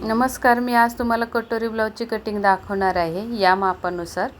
नमस्कार मी आज तुम्हाला कटोरी ब्लाऊजची कटिंग दाखवणार आहे या मापानुसार.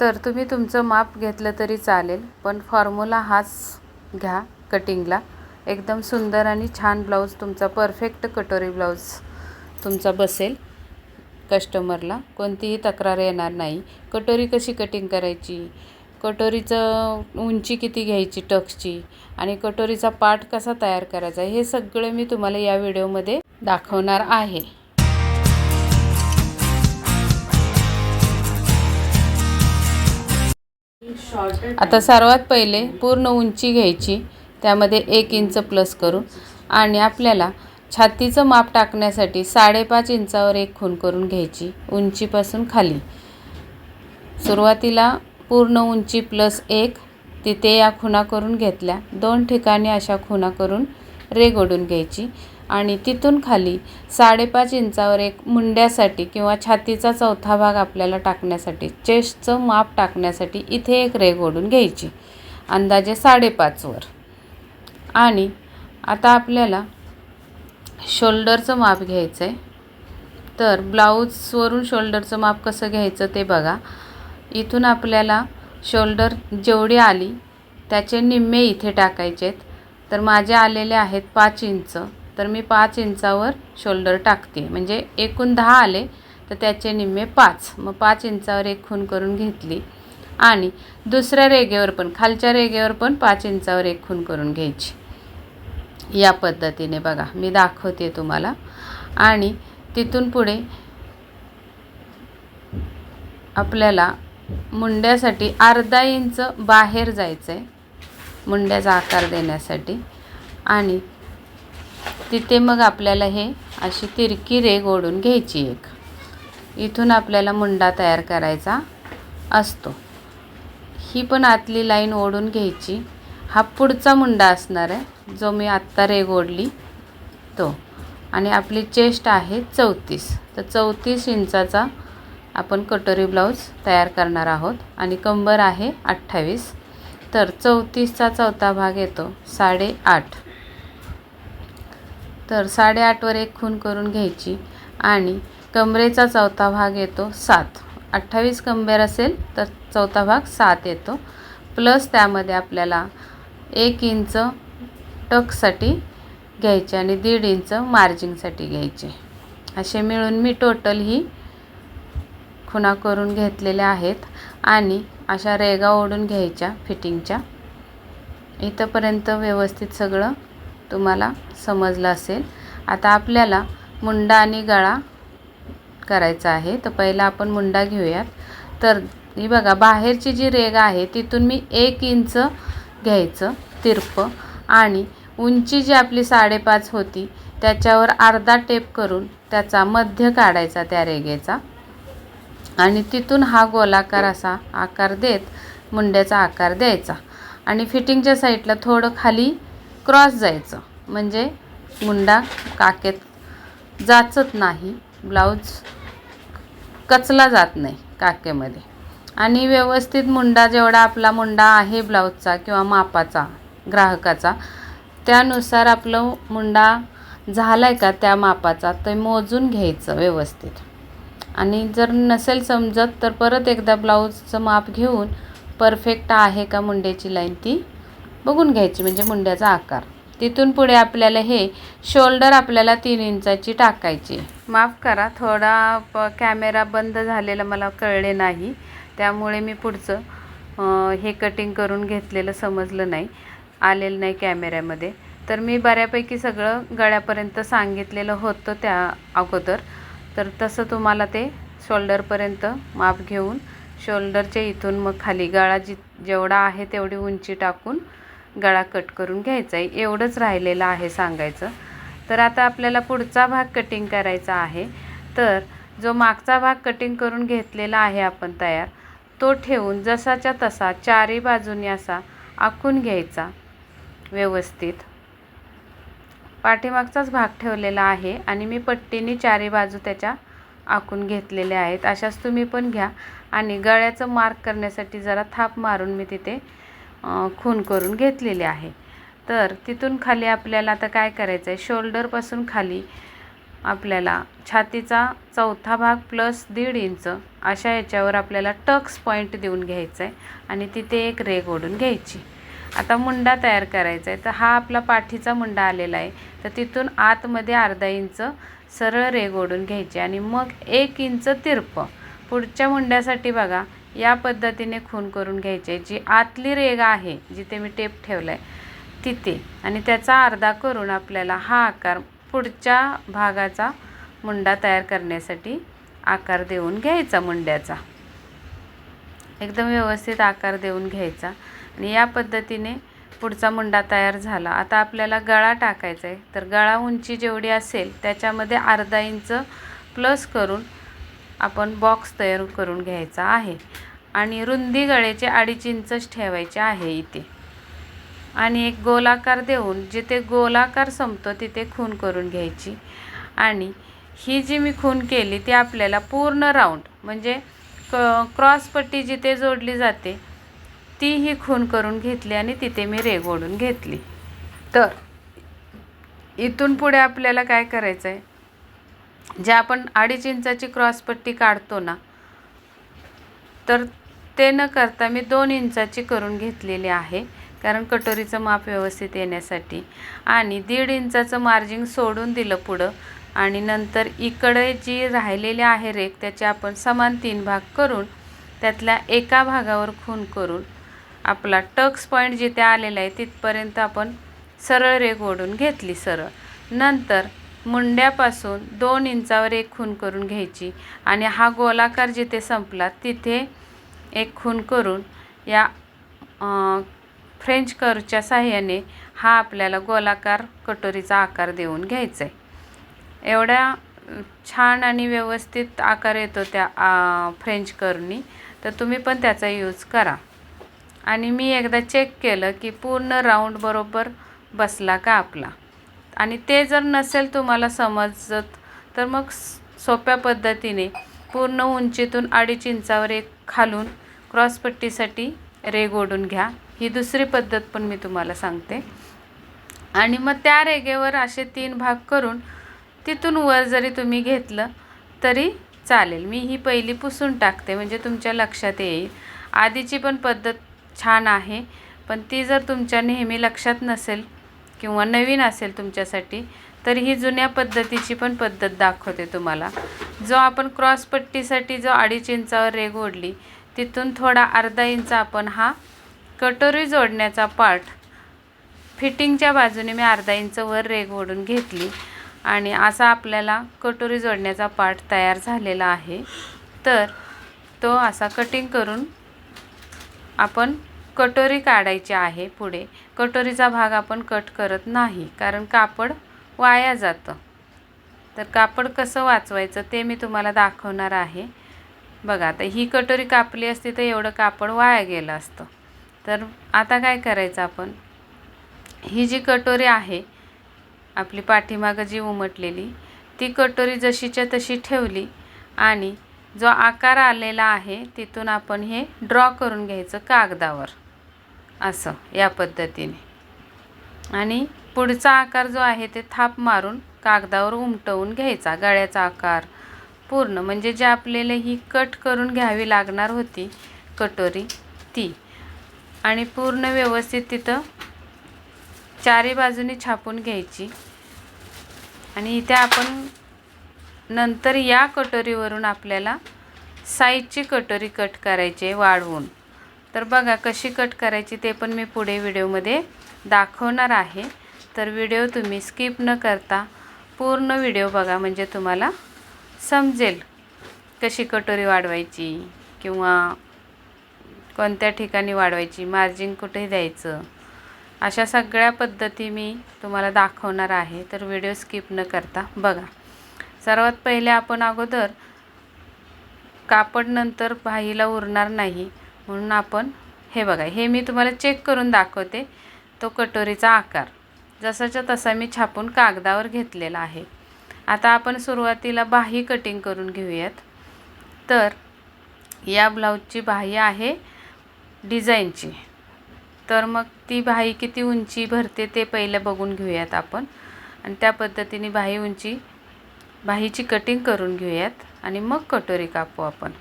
तर तुम्ही तुमचं माप घेतलं तरी चालेल पण फॉर्म्युला हाच घ्या कटिंगला एकदम सुंदर आणि छान ब्लाऊज तुमचा परफेक्ट कटोरी ब्लाऊज तुमचा बसेल कस्टमरला कोणतीही तक्रार येणार नाही. कटोरी कशी कटिंग करायची? कटोरीचं उंची किती घ्यायची टक्सची? आणि कटोरीचा पाठ कसा तयार करायचा? हे सगळं मी तुम्हाला या व्हिडिओमध्ये दाखवणार आहे. आता सर्वात पहिले पूर्ण उंची घ्यायची त्यामध्ये एक इंच प्लस करू आणि आपल्याला छातीचं माप टाकण्यासाठी साडेपाच इंचावर एक खून करून घ्यायची उंचीपासून खाली. सुरुवातीला पूर्ण उंची प्लस एक तिथे या खुणा करून घेतल्या. दोन ठिकाणी अशा खुणा करून रेग ओढून घ्यायची. आणि तिथून खाली साडेपाच इंचावर एक मुंड्यासाठी किंवा छातीचा चौथा भाग आपल्याला टाकण्यासाठी चेस्टचं माप टाकण्यासाठी इथे एक रेघ ओढून घ्यायची. अंदाजे साडेपाचवर आणि आता आपल्याला शोल्डरचं माप घ्यायचं आहे तर ब्लाऊजवरून शोल्डरचं माप कसं घ्यायचं ते बघा. इथून आपल्याला शोल्डर जेवढी आली त्याचे निम्मे इथे टाकायचे आहेत तर माझे आलेले आहेत पाच इंच. तर मी पाच इंचावर शोल्डर टाकते. म्हणजे एकूण दहा आले तर त्याचे निम्मे पाच. मग पाच इंचावर एक खून करून घेतली. आणि दुसऱ्या रेगेवर पण खालच्या रेगेवर पण पाच इंचावर एक खून करून घ्यायची. या पद्धतीने बघा मी दाखवते तुम्हाला. आणि तिथून पुढे आपल्याला मुंड्यासाठी अर्धा इंच बाहेर जायचं आहे मुंड्याचा आकार देण्यासाठी. आणि तिथे मग आपल्याला हे अशी तिरकी रेग ओढून घ्यायची एक. इथून आपल्याला मुंडा तयार करायचा असतो. ही पण आतली लाईन ओढून घ्यायची. हा पुढचा मुंडा असणार आहे जो मी आत्ता रेग ओढली तो. आणि आपली चेस्ट आहे चौतीस. तर चौतीस इंचाचा आपण कटोरी ब्लाऊज तयार करणार आहोत. आणि कंबर आहे अठ्ठावीस. तर चौतीसचा चौथा भाग येतो साडेआठ. तर साडेआठवर एक खून करून घ्यायची आणि कमरेचा चौथा भाग येतो सात. अठ्ठावीस कंबेर असेल तर चौथा भाग सात येतो. प्लस त्यामध्ये आपल्याला एक इंच टकसाठी घ्यायचे आणि दीड इंच मार्जिंगसाठी घ्यायचे. असे मिळून मी टोटल ही खुणा करून घेतलेल्या आहेत आणि अशा रेगा ओढून घ्यायच्या फिटिंगच्या. इथंपर्यंत व्यवस्थित सगळं तुम्हाला समजलं असेल. आता आपल्याला मुंडा आणि गळा करायचा आहे. तर पहिला आपण मुंडा घेऊयात. तर ही बघा बाहेरची जी रेग आहे तिथून मी एक इंच घ्यायचं तिरपं आणि उंची जी आपली साडेपाच होती त्याच्यावर अर्धा टेप करून त्याचा मध्य काढायचा त्या रेगेचा आणि तिथून हा गोलाकार असा आकार देत मुंड्याचा आकार द्यायचा. आणि फिटिंगच्या साईडला थोडं खाली क्रॉस जायचं. म्हणजे मुंडा काकेत जाचत नाही. ब्लाऊज कचला जात नाही काकेमध्ये. आणि व्यवस्थित मुंडा जेवढा आपला मुंडा आहे ब्लाऊजचा किंवा मापाचा ग्राहकाचा त्यानुसार आपलं मुंडा झाला आहे का त्या मापाचा ते मोजून घ्यायचं व्यवस्थित. आणि जर नसेल समजत तर परत एकदा ब्लाऊजचं माप घेऊन परफेक्ट आहे का मुंड्याची लाईन ती बघून घ्यायची म्हणजे मुंड्याचा आकार. तिथून पुढे आपल्याला हे शोल्डर आपल्याला तीन इंचाची टाकायची. माफ करा थोडा प कॅमेरा बंद झालेला मला कळले नाही. त्यामुळे मी पुढचं हे कटिंग करून घेतलेलं समजलं नाही. आलेलं नाही कॅमेऱ्यामध्ये. तर मी बऱ्यापैकी सगळं गळ्यापर्यंत सांगितलेलं होतं त्या अगोदर. तर तसं तुम्हाला ते शोल्डरपर्यंत माप घेऊन शोल्डरच्या इथून मग खाली गळा जी जेवढा आहे तेवढी उंची टाकून गळा कट करून घ्यायचा आहे. एवढंच राहिलेलं आहे सांगायचं. तर आता आपल्याला पुढचा भाग कटिंग करायचा आहे. तर जो मागचा भाग कटिंग करून घेतलेला आहे आपण तयार तो ठेवून जसाच्या तसा चारही बाजूनी असा आखून घ्यायचा. व्यवस्थित. पाठीमागचाच भाग ठेवलेला आहे आणि मी पट्टीने चारही बाजू त्याच्या आखून घेतलेले आहेत. अशाच तुम्ही पण घ्या आणि गळ्याचं मार्क करण्यासाठी जरा थाप मारून मी तिथे खून करून घेतलेले आहे. तर तिथून खाली आपल्याला आता काय करायचं आहे शोल्डरपासून खाली आपल्याला छातीचा चौथा भाग प्लस दीड इंच अशा याच्यावर आपल्याला टक्स पॉईंट देऊन घ्यायचा आहे आणि तिथे एक रेग ओढून घ्यायची. आता मुंडा तयार करायचा आहे तर हा आपला पाठीचा मुंडा आलेला आहे. तर तिथून आतमध्ये अर्धा इंच सरळ रेग ओढून घ्यायची आणि मग एक इंच तिरपं. पुढच्या मुंड्यासाठी बघा या पद्धतीने खून करून घ्यायचे. जी आतली रेगा आहे जिथे मी टेप ठेवला आहे तिथे. आणि त्याचा अर्धा करून आपल्याला हा आकार पुढच्या भागाचा मुंडा तयार करण्यासाठी आकार देऊन घ्यायचा मुंड्याचा. एकदम व्यवस्थित आकार देऊन घ्यायचा. आणि या पद्धतीने पुढचा मुंडा तयार झाला. आता आपल्याला गळा टाकायचा आहे तर गळा उंची जेवढी असेल त्याच्यामध्ये अर्धा इंच प्लस करून आपण बॉक्स तयार करून घ्यायचा आहे. आणि रुंदी गळ्याचे अडीच इंचच ठेवायचे आहे इथे. आणि एक गोलाकार देऊन जिथे गोलाकार संपतो तिथे खून करून घ्यायची. आणि ही जी मी खून केली ती आपल्याला पूर्ण राऊंड म्हणजे क क्रॉसपट्टी जिथे जोडली जाते ती ही खून करून घेतली आणि तिथे मी रेग ओढून घेतली. तर इथून पुढे आपल्याला काय करायचं आहे जे आपण अडीच इंचाची क्रॉसपट्टी काढतो ना तर ते न करता मी दोन इंचाची करून घेतलेली आहे कारण कटोरीचं माप व्यवस्थित येण्यासाठी. आणि दीड इंचाचं मार्जिंग सोडून दिलं पुढं आणि नंतर इकडे जी राहिलेली आहे रेक त्याचे आपण समान तीन भाग करून त्यातल्या एका भागावर खून करून आपला टक्स पॉईंट जिथे आलेला आहे तिथपर्यंत आपण सरळ रेक ओढून घेतली सरळ. नंतर मुंड्यापासून दोन इंचावर एक खून करून घ्यायची आणि हा गोलाकार जिथे संपला तिथे एक खून करून या फ्रेंच कर्वच्या साह्याने हा आपल्याला गोलाकार कटोरीचा आकार देऊन घ्यायचा आहे एवढ्या छान आणि व्यवस्थित आकार येतो त्या फ्रेंच कर्वनी तर तुम्ही पण त्याचा यूज करा. आणि मी एकदा चेक केलं की पूर्ण राऊंड बरोबर बसला का आपला. आणि ते जर नसेल तुम्हाला समजत तर मग सोप्या पद्धतीने पूर्ण उंचीतून अडीच इंचावर एक खालून क्रॉसपट्टीसाठी रेग ओढून घ्या. ही दुसरी पद्धत पण मी तुम्हाला सांगते. आणि मग त्या रेगेवर असे तीन भाग करून तिथून वर जरी तुम्ही घेतलं तरी चालेल. मी ही पहिली पुसून टाकते म्हणजे तुमच्या लक्षात येईल. आधीची पण पद्धत छान आहे पण ती जर तुमच्या नेहमी लक्षात नसेल किंवा नवीन असेल तुमच्यासाठी तर ही जुन्या पद्धतीची पण पद्धत दाखवते तुम्हाला. जो आपण क्रॉसपट्टीसाठी जो अडीच इंचावर रेग ओढली तिथून थोडा अर्धा इंच आपण हा कटोरी जोडण्याचा पार्ट फिटिंगच्या बाजूने मी अर्धा इंच वर रेग ओढून घेतली आणि असा आपल्याला कटोरी जोडण्याचा पार्ट तयार झालेला आहे. तर तो असा कटिंग करून आपण कटोरी काढायची आहे पुढे. कटोरीचा भाग आपण कट करत नाही कारण कापड वाया जातं. तर कापड कसं वाचवायचं ते मी तुम्हाला दाखवणार आहे. बघा आता ही कटोरी कापली असती तर एवढं कापड वाया गेलं असतं. तर आता काय करायचं आपण? ही जी कटोरी आहे आपली पाठीमागं जी उमटलेली ती कटोरी जशीच्या तशी ठेवली आणि जो आकार आलेला आहे तिथून आपण हे ड्रॉ करून घ्यायचं कागदावर. असं या पद्धतीने. आणि पुढचा आकार जो आहे ते थाप मारून कागदावर उमटवून घ्यायचा गळ्याचा आकार पूर्ण. म्हणजे जे आपल्याला ही कट करून घ्यावी लागणार होती कटोरी ती. आणि पूर्ण व्यवस्थित तिथं चारी बाजूनी छापून घ्यायची. आणि इथे आपण नंतर या कटोरीवरून आपल्याला साईजची कटोरी कट करायची आहे वाढवून. तर बघा कशी कट करायची ते पण मी पुढे व्हिडिओमध्ये दाखवणार आहे. तर व्हिडिओ तुम्ही स्किप न करता पूर्ण व्हिडिओ बघा म्हणजे तुम्हाला समजेल कशी कटोरी वाढवायची किंवा कोणत्या ठिकाणी वाढवायची मार्जिन कुठे द्यायचं अशा सगळ्या पद्धती मी तुम्हाला दाखवणार आहे. तर व्हिडिओ स्किप न करता बघा. सर्वात पहिले आपण अगोदर कापड नंतर भाईला उरणार नाही. म्हणून आपण हे बघा हे मी तुम्हाला चेक करून दाखवते. तो कटोरीचा आकार. जसाच्या तसा मी छापून कागदावर घेतलेला आहे. आता आपण सुरुवातीला बाही कटिंग करून घेऊयात. तर या ब्लाऊजची बाही आहे डिझाईनची तर मग ती बाही किती उंची भरते ते पहिलं बघून घेऊयात आपण. आणि त्या पद्धतीने बाही उंची बाहीची कटिंग करून घेऊयात आणि मग कटोरी कापू आपण.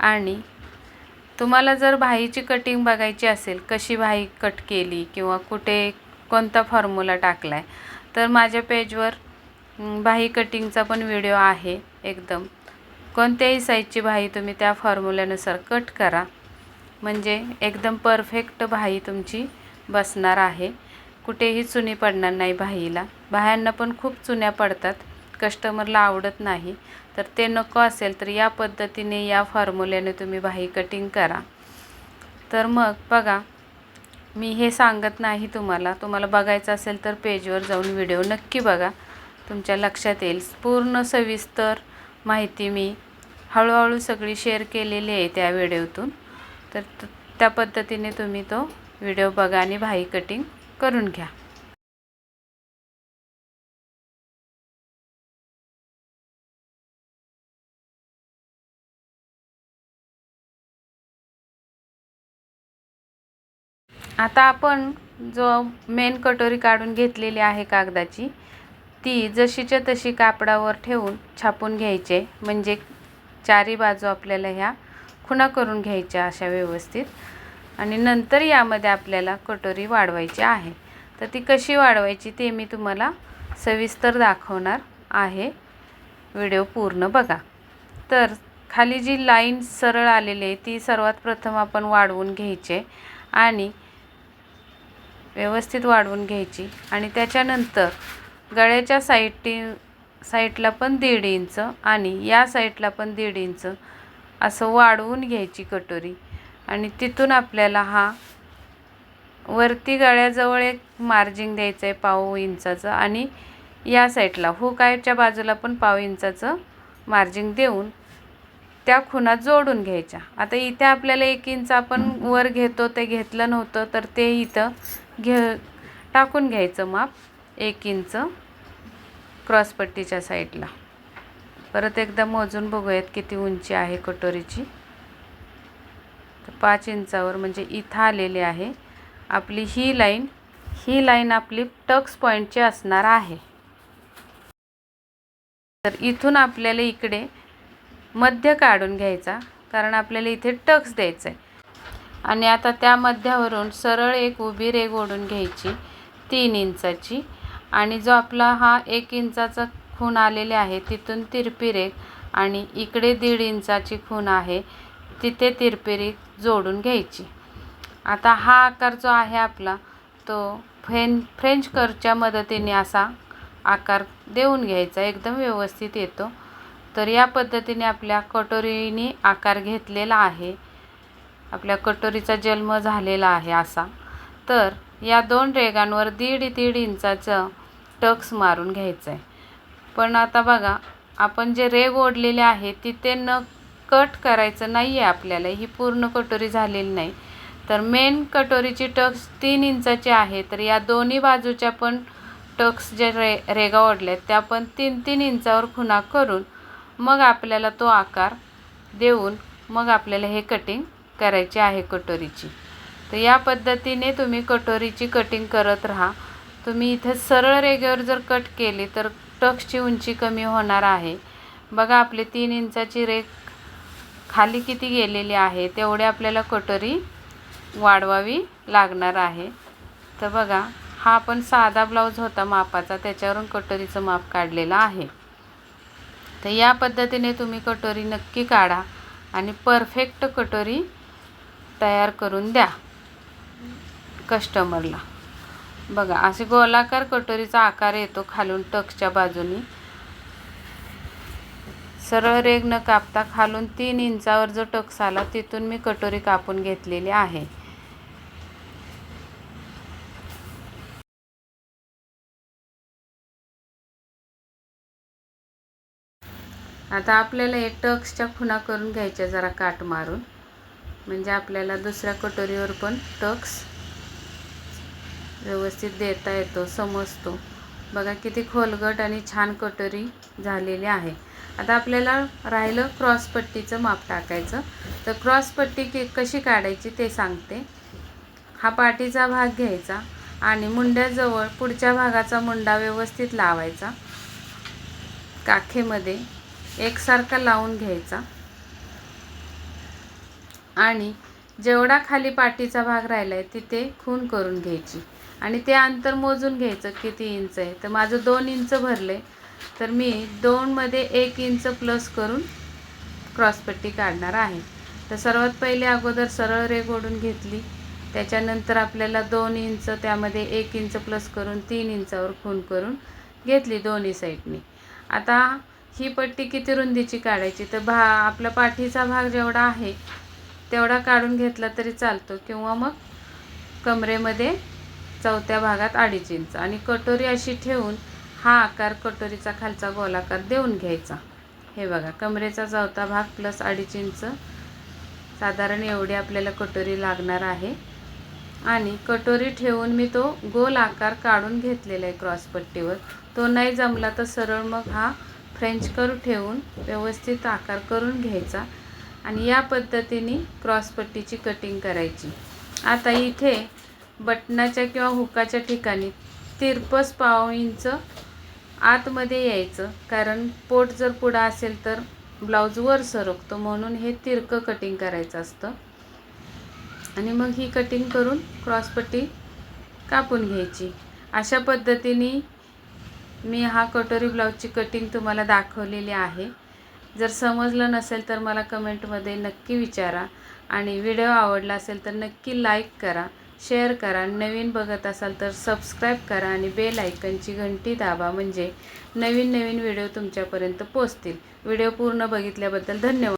आणि तुम्हाला जर भाईची कटिंग बघायची असेल कशी भाई कट केली किंवा कुठे कोणता फॉर्म्युला टाकला आहे तर माझ्या पेजवर भाई कटिंगचा पण व्हिडिओ आहे एकदम. कोणत्याही साईजची भाई तुम्ही त्या फॉर्म्युल्यानुसार कट करा. म्हणजे एकदम परफेक्ट भाई तुमची बसणार आहे. कुठेही चुनी पडणार नाही भाईला. बाह्यांना पण खूप चुन्या पडतात. कस्टमरला आवडत नाही तर ते नको असेल तर या पद्धतीने या फॉर्म्युल्याने तुम्ही भाई कटिंग करा. तर मग बघा मी हे सांगत नाही तुम्हाला. तुम्हाला बघायचं असेल तर पेजवर जाऊन व्हिडिओ नक्की बघा. तुमच्या लक्षात येईल. पूर्ण सविस्तर माहिती मी हळूहळू सगळी शेअर केलेली आहे त्या व्हिडिओतून तर त- त्या पद्धतीने तुम्ही तो व्हिडिओ बघा आणि भाई कटिंग करून घ्या. आता आपण जो मेन कटोरी काढून घेतलेली आहे कागदाची ती जशीच्या तशी कापडावर ठेवून छापून घ्यायचे. म्हणजे चारी बाजू आपल्याला ह्या खुणा करून घ्यायच्या अशा व्यवस्थित. आणि नंतर यामध्ये आपल्याला कटोरी वाढवायची आहे. तर ती कशी वाढवायची ते मी तुम्हाला सविस्तर दाखवणार आहे. व्हिडिओ पूर्ण बघा. तर खाली जी लाईन सरळ आलेली आहे ती सर्वात प्रथम आपण वाढवून घ्यायचे. आणि व्यवस्थित वाढवून घ्यायची. आणि त्याच्यानंतर गळ्याच्या साईटी साईडला पण दीड इंच आणि या साईडला पण दीड इंच असं वाढवून घ्यायची कटोरी. आणि तिथून आपल्याला हा वरती गळ्याजवळ एक मार्जिंग द्यायचं आहे पाव इंचाचं आणि या साईडला हुकायच्या बाजूला पण पाव इंचाचं मार्जिंग देऊन त्या खुणा जोडून घ्यायच्या. आता इथे आपल्याला एक इंच आपण वर घेतो ते घेतलं नव्हतं तर ते इथं घे टाकून घ्यायचं माप एक इंच क्रॉसपट्टीच्या साईडला. परत एकदा मोजून बघूयात किती उंची आहे कटोरीची. तर पाच इंचावर म्हणजे इथं आलेली आहे. आपली ही लाईन ही लाईन आपली टक्स पॉईंटची असणार आहे. तर इथून आपल्याला इकडे मध्य काढून घ्यायचा कारण आपल्याला इथे टक्स द्यायचं आहे आणि आता त्या मध्यावरून सरळ एक उभी रेघ ओढून घ्यायची तीन इंचाची. आणि जो आपला हा एक इंचाचा खूण आलेले आहे तिथून तिरपी रेघ आणि इकडे दीड इंचाची खूण आहे तिथे तिरपी रेघ जोडून घ्यायची. आता हा आकार जो आहे आपला तो फ्रें फ्रेंच करच्या मदतीने असा आकार देऊन घ्यायचा एकदम व्यवस्थित येतो. तर या पद्धतीने आपल्या कटोरीने आकार घेतलेला आहे. आपल्या कटोरीचा जन्म झालेला आहे असा. तर या दोन रेगांवर दीड दीड इंचाचं टक्स मारून घ्यायचं आहे पण आता बघा आपण जे रेग ओढलेले आहे तिथे न कट करायचं नाही आहे आपल्याला. ही पूर्ण कटोरी झालेली नाही. तर मेन कटोरीची टक्स तीन इंचाची आहे. तर या दोन्ही बाजूच्या पण टक्स जे रे रेगा ओढल्यात त्या पण तीन तीन इंचावर खुणा करून मग आपल्याला तो आकार देऊन मग आपल्याला हे कटिंग करायची आहे कटोरीची. तर या पद्धतीने तुम्ही कटोरीची कटिंग करत राहा. तुम्ही इथे सरळ रेगेवर जर कट केली तर टक्सची उंची कमी होणार आहे. बघा आपली तीन इंचाची रेग खाली किती गेलेली आहे तेवढे आपल्याला कटोरी वाढवावी लागणार आहे. तर बघा हा आपण साधा ब्लाऊज होता मापाचा त्याच्यावरून कटोरीचं माप काढलेलं आहे. तर या पद्धतीने तुम्ही कटोरी नक्की काढा आणि परफेक्ट कटोरी तयार करून द्या कस्टमरला. बघा असे गोलाकार कटोरीचा आकार येतो खालून टक्सच्या बाजूनी. सरळ रेग न कापता खालून तीन इंचावर जो टक्स आला तिथून मी कटोरी कापून घेतलेली आहे. आता आपल्याला हे टक्सच्या खुणा करून घ्यायच्या जरा काट मारून. म्हणजे आपल्याला दुसऱ्या कटोरीवर पण टक्स व्यवस्थित देता येतो समजतो. बघा किती खोलगट आणि छान कटोरी झालेली आहे. आता आपल्याला राहिलं क्रॉसपट्टीचं माप टाकायचं. तर क्रॉसपट्टी की कशी काढायची ते सांगते. हा पाठीचा भाग घ्यायचा आणि मुंड्याजवळ पुढच्या भागाचा मुंडा व्यवस्थित लावायचा. काखेमध्ये एकसारखा लावून घ्यायचा. आणि जेवढा खाली पाठीचा भाग राहिला आहे तिथे खून करून घ्यायची. आणि ते अंतर मोजून घ्यायचं किती इंच आहे. तर माझं दोन इंच भरले तर मी दोनमध्ये एक इंच प्लस करून क्रॉसपट्टी काढणार आहे. तर सर्वात पहिले अगोदर सरळ रेघ ओढून घेतली. त्याच्यानंतर आपल्याला दोन इंच त्यामध्ये एक इंच प्लस करून तीन इंचावर खून करून घेतली दोन्ही साईडनी. आता ही पट्टी किती रुंदीची काढायची? तर भा आपला पाठीचा भाग जेवढा आहे तेवढा काढून घेतला तरी चालतो. किंवा मग कमरेमध्ये चौथ्या भागात अडीच इंच. आणि कटोरी अशी ठेवून हा आकार कटोरीचा खालचा गोलाकार देऊन घ्यायचा. हे बघा कमरेचा चौथा भाग प्लस अडीच इंच. साधारण एवढी आपल्याला कटोरी लागणार आहे. आणि कटोरी ठेवून मी तो गोल आकार काढून घेतलेला आहे क्रॉसपट्टीवर तो नाही जमला तर सरळ मग हा फ्रेंच करू ठेवून व्यवस्थित आकार करून घ्यायचा. आणि या पद्धतीने क्रॉसपट्टीची कटिंग करायची. आता इथे बटनाच्या किंवा हुकाच्या ठिकाणी तिरपस पाव इंच आतमध्ये यायचं. कारण पोट जर पुढं असेल तर ब्लाऊज वर सरकतो म्हणून हे तिरकं कटिंग करायचं असतं. आणि मग ही कटिंग करून क्रॉसपट्टी कापून घ्यायची. अशा पद्धतीने मी हा कटोरी ब्लाऊजची कटिंग तुम्हाला दाखवलेली आहे. जर समजलं नसेल तर मला कमेंटमध्ये नक्की विचारा. आणि व्हिडिओ आवडला असेल तर नक्की लाईक करा शेअर करा. नवीन बघत असाल तर सबस्क्राईब करा आणि बेल आयकनची घंटी दाबा. म्हणजे नवीन नवीन व्हिडिओ तुमच्यापर्यंत पोचतील व्हिडिओ पूर्ण बघितल्याबद्दल धन्यवाद.